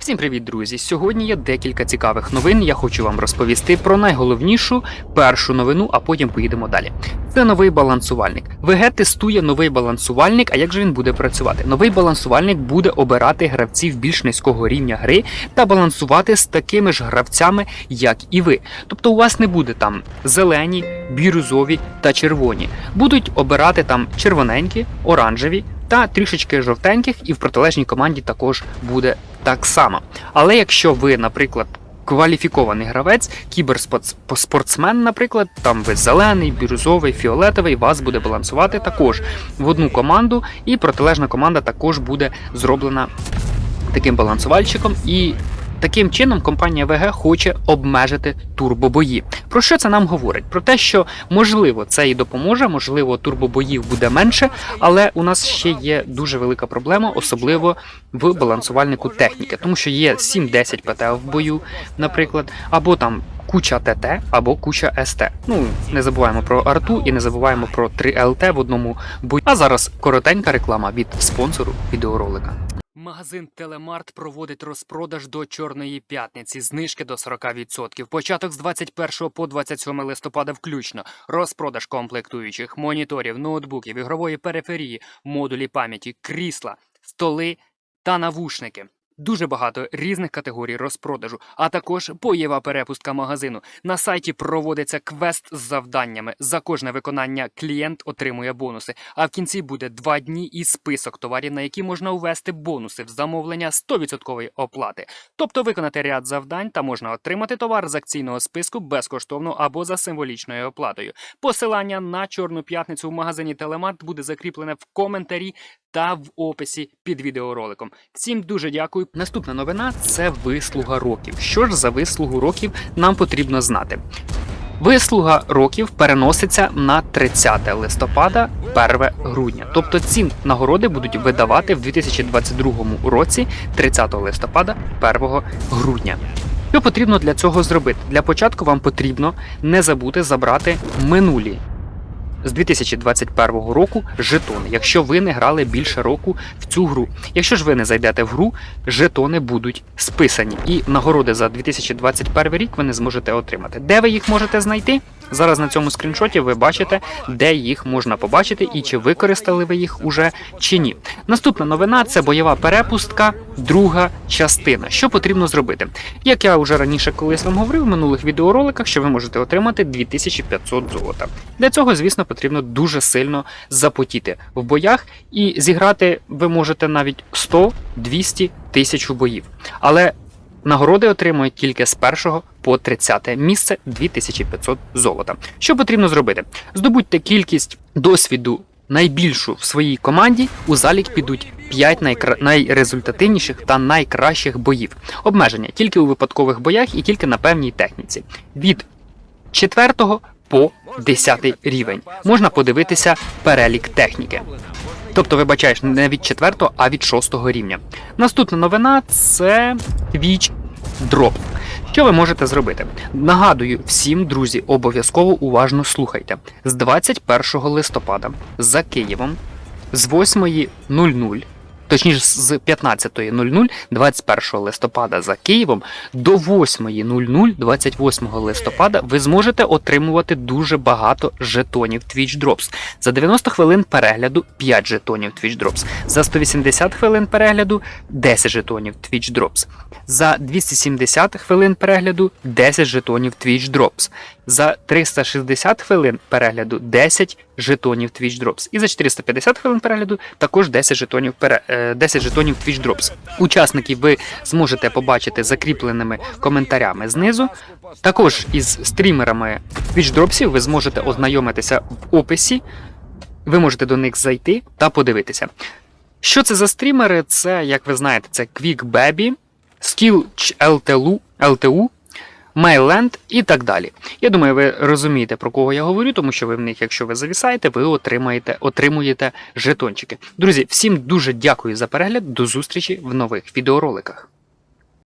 Всім привіт, друзі! Сьогодні є декілька цікавих новин. Я хочу вам розповісти про найголовнішу першу новину, а потім поїдемо далі. Це новий балансувальник. ВГ тестує новий балансувальник. А як же він буде працювати? Новий балансувальник буде обирати гравців більш низького рівня гри та балансувати з такими ж гравцями, як і ви. Тобто у вас не буде там зелені, бірюзові та червоні. Будуть обирати там червоненькі, оранжеві та трішечки жовтеньких, і в протилежній команді також буде так само. Але якщо ви, наприклад, кваліфікований гравець, кіберспортсмен, наприклад, там ви зелений, бірюзовий, фіолетовий, вас буде балансувати також в одну команду, і протилежна команда також буде зроблена таким балансувальщиком. І Таким чином, компанія ВГ хоче обмежити турбобої. Про що це нам говорить? Про те, що можливо це і допоможе, можливо, турбобоїв буде менше, але у нас ще є дуже велика проблема, особливо в балансувальнику техніки, тому що є 7-10 ПТ в бою, наприклад, або там. Куча ТТ або куча СТ. Ну не забуваємо про арту і не забуваємо про 3 ЛТ в одному бою. А зараз коротенька реклама від спонсору відеоролика. Магазин Телемарт проводить розпродаж до Чорної п'ятниці, знижки до 40%. Початок з 21 по 27 листопада включно. Розпродаж комплектуючих, моніторів, ноутбуків, ігрової периферії, модулі пам'яті, крісла, столи та навушники. Дуже багато різних категорій розпродажу, а також боєва перепустка магазину. На сайті проводиться квест з завданнями. За кожне виконання клієнт отримує бонуси. А в кінці буде два дні і список товарів, на які можна ввести бонуси в замовлення 100% оплати. Тобто виконати ряд завдань та можна отримати товар з акційного списку безкоштовно або за символічною оплатою. Посилання на чорну п'ятницю в магазині Телемарт буде закріплене в коментарі та в описі під відеороликом. Всім дуже дякую. Наступна новина це вислуга років. Що ж за вислугу років нам потрібно знати? Вислуга років переноситься на 30 листопада, 1 грудня. Тобто ці нагороди будуть видавати в 2022 році, 30 листопада, 1 грудня. Що потрібно для цього зробити? Для початку вам потрібно не забути забрати минулі з 2021 року жетони, якщо ви не грали більше року в цю гру. Якщо ж ви не зайдете в гру, жетони будуть списані, і нагороди за 2021 рік ви не зможете отримати. Де ви їх можете знайти? Зараз на цьому скріншоті ви бачите, де їх можна побачити і чи використали ви їх уже чи ні. Наступна новина це бойова перепустка, друга частина. Що потрібно зробити? Як я вже раніше колись вам говорив в минулих відеороликах, що ви можете отримати 2500 золота. Для цього, звісно, потрібно дуже сильно запотіти в боях, і зіграти ви можете навіть 100, 200 тисяч боїв. Але Нагороди отримують тільки з 1 по 30 місце 2500 золота. Що потрібно зробити? Здобудьте кількість досвіду найбільшу в своїй команді. У залік підуть 5 найкра... найрезультативніших та найкращих боїв. Обмеження тільки у випадкових боях і тільки на певній техніці. Від 4 по 10 рівень можна подивитися перелік техніки. Тобто, вибачаєш, не від 4, а від 6 рівня. Наступна новина це Twitch Drop. Що ви можете зробити? Нагадую всім, друзі, обов'язково уважно слухайте. З 21 листопада за Києвом з 8.00 точніше з 15.00 21 листопада за Києвом до 8.00 28 листопада ви зможете отримувати дуже багато жетонів Twitch Drops. За 90 хвилин перегляду 5 жетонів Twitch Drops. За 180 хвилин перегляду 10 жетонів Twitch Drops. За 270 хвилин перегляду 10 жетонів Twitch Drops. За 360 хвилин перегляду 10 жетонів Twitch Drops. І за 450 хвилин перегляду також 10 жетонів пере... 10 жетонів Twitch Drops. Учасників ви зможете побачити закріпленими коментарями знизу. Також із стрімерами Twitch Dropsів ви зможете ознайомитися в описі. Ви можете до них зайти та подивитися. Що це за стрімери? Це, як ви знаєте, це Quick Baby, LTU, LTU Майленд і так далі. Я думаю, ви розумієте, про кого я говорю, тому що ви в них, якщо ви завісаєте, ви отримаєте, отримуєте жетончики. Друзі, всім дуже дякую за перегляд. До зустрічі в нових відеороликах.